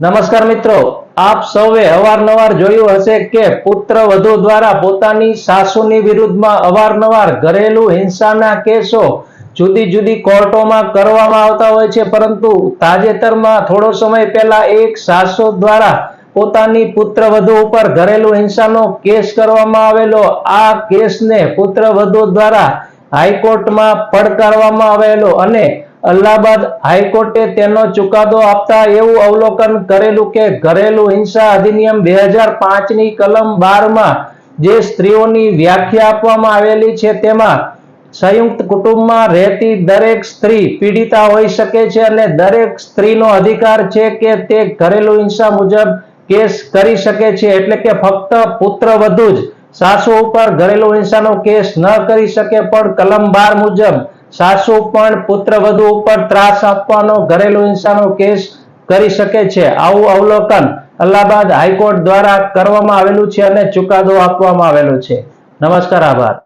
નમસ્કાર મિત્રો, આપ સૌએ અવારનવાર જોયું હશે કે પુત્ર વધુ દ્વારા પોતાની સાસુની વિરુદ્ધમાં અવારનવાર ઘરેલું હિંસાના કેસો જુદી જુદી કોર્ટોમાં કરવામાં આવતા હોય છે, પરંતુ તાજેતરમાં થોડો સમય પહેલા એક સાસુ દ્વારા પોતાની પુત્રવધુ ઉપર ઘરેલું હિંસાનો કેસ કરવામાં આવેલો. આ કેસને પુત્રવધુ દ્વારા હાઈકોર્ટમાં પડકારવામાં આવેલો અને અલ્હાબાદ હાઈકોર્ટે તેનો ચુકાદો આપતા એવું અવલોકન કરેલું કે ઘરેલુ હિંસા અધિનિયમ બે હજાર પાંચની કલમ બારમાં જે સ્ત્રીઓની વ્યાખ્યા આપવામાં આવેલી છે તેમાં સંયુક્ત કુટુંબમાં રહેતી દરેક સ્ત્રી પીડિતા હોઈ શકે છે અને દરેક સ્ત્રીનો અધિકાર છે કે તે ઘરેલુ હિંસા મુજબ કેસ કરી શકે છે. એટલે કે ફક્ત પુત્ર વધુ જ સાસુ ઉપર ઘરેલુ હિંસાનો કેસ ન કરી શકે પણ કલમ બાર મુજબ સાસુ પણ પુત્ર વધુ ઉપર ત્રાસ આપવાનો ઘરેલુ હિંસાનો કેસ કરી શકે છે. આવું અવલોકન અલ્હાબાદ હાઈકોર્ટ દ્વારા કરવામાં આવેલું છે અને ચુકાદો આપવામાં આવેલો છે. નમસ્કાર, આભાર.